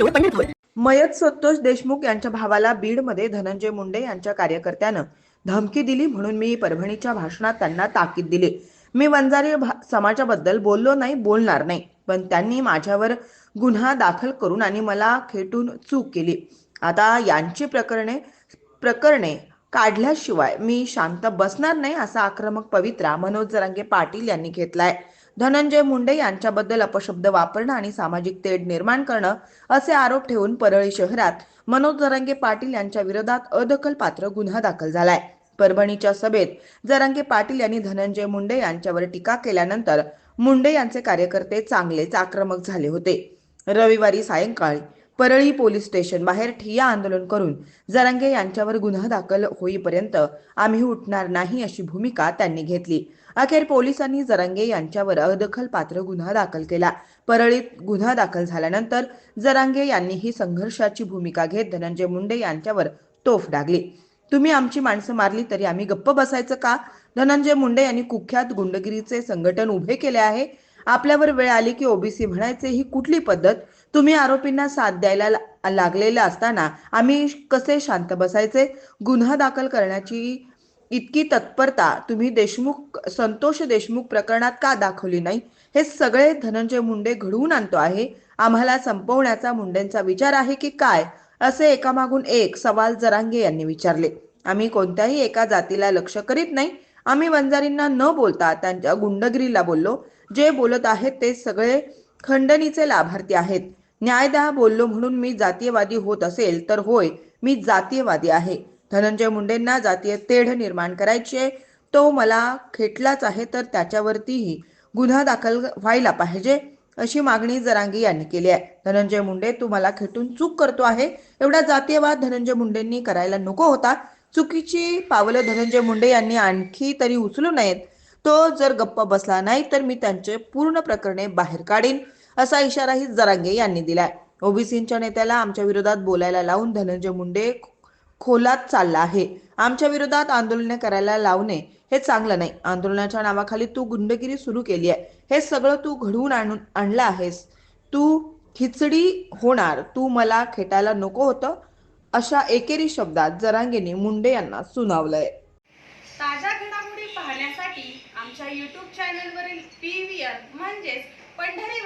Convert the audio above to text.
Road Pandharpur मयत संतोष देशमुख यांच्या भावाला बीडमध्ये धनंजय मुंडे यांच्या कार्यकर्त्यानं धमकी दिली म्हणून मी परभणीच्या भाषणात त्यांना ताकीद दिली. मी वंजारी समाजाबद्दल बोललो नाही बोलणार नाही. पण त्यांनी माझ्यावर गुन्हा दाखल करून आणि मला खेटून चूक केली. आता यांची प्रकरणे प्रकरणे काढल्याशिवाय मी शांत बसणार नाही असा आक्रमक पवित्रा मनोज जरांगे पाटील यांनी घेतलाय. धनंजय मुंडे यांच्याबद्दल अपशब्द वापरणं आणि सामाजिक तेढ निर्माण करणं असे आरोप ठेवून परळी शहरात मनोज जरंगे पाटील यांच्या विरोधात अदखलपात्र गुन्हा दाखल झालाय. परभणीच्या सभेत जरांगे पाटील यांनी धनंजय मुंडे यांच्यावर टीका केल्यानंतर मुंडे यांचे कार्यकर्ते चांगलेच आक्रमक झाले होते. रविवारी सायंकाळी परळी पोलीस स्टेशन बाहेर ठिय्या आंदोलन करून जरांगे यांच्यावर गुन्हा दाखल होईपर्यंत आम्ही उठणार नाही अशी भूमिका त्यांनी घेतली. अखेर पोलिसांनी जरांगे यांच्यावर अदखल पात्र गुन्हा दाखल केला. परळीत गुन्हा दाखल झाल्यानंतर जरांगे यांनी ही संघर्षाची भूमिका घेत धनंजय मुंडे यांच्यावर तोफ डागली. तुम्ही आमची माणसं मारली तरी आम्ही गप्प बसायचं का? धनंजय मुंडे यांनी कुख्यात गुंडगिरीचे संघटन उभे केले आहे. आपल्यावर वेळ आली की ओबीसी म्हणायचे ही कुठली पद्धत? तुम्ही आरोपींना साथ द्यायला ला- लागलेले असताना आम्ही कसे शांत बसायचे? गुन्हा दाखल करण्याची इतकी तत्परता तुम्ही देशमुख संतोष देशमुख प्रकरणात का दाखवली नाही? हे सगळे धनंजय मुंडे घडवून आणतो आहे. आम्हाला संपवण्याचा मुंडेंचा विचार आहे की काय? असे एकामागून एक सवाल जरांगे यांनी विचारले. आम्ही कोणत्याही एका जातीला लक्ष करीत नाही. आम्ही वंजारींना न बोलता त्यांच्या गुंडगिरीला बोललो. जे बोलत आहेत ते सगळे खंडणीचे लाभार्थी आहेत. न्यायदा बोललो म्हणून मी जातीयवादी होत असेल तर होय मी जातीयवादी आहे. धनंजय मुंडेंना जातीय तेढ निर्माण करायचे तो मला खेटलाच आहे तर त्याच्यावरतीही गुन्हा दाखल व्हायला पाहिजे अशी मागणी जरांगी यांनी केली आहे. धनंजय मुंडे तू मला खेटून चूक करतो आहे. एवढा जातीयवाद धनंजय मुंडेंनी करायला नको होता. चुकीची पावलं धनंजय मुंडे यांनी आणखी तरी उचलू नयेत. तो जर गप्प बसला नाही तर मी त्यांचे पूर्ण प्रकरणे बाहेर काढीन. असा इशाराही जरांगे यांनी दिलाय. ओबीसींच्या नेत्याला आमच्या विरोधात बोलायला लावून धनंजय मुंडे खोलात चालला आहे. आमच्या विरोधात आंदोलने करायला लावणे हे चांगलं नाही. आंदोलनाच्या नावाखाली तू गुंडगिरी सुरू केली आहे. हे सगळं तू घडवून आणून आणलं आहेस. तू खिचडी होणार. तू मला खेटायला नको होतं. अशा एकेरी शब्दात जरांगेने मुंडे यांना सुनावलंय. ताज्या घडामोडी पाहण्यासाठी आमच्या युट्यूब चॅनलवरील पी व्ही आर म्हणजेच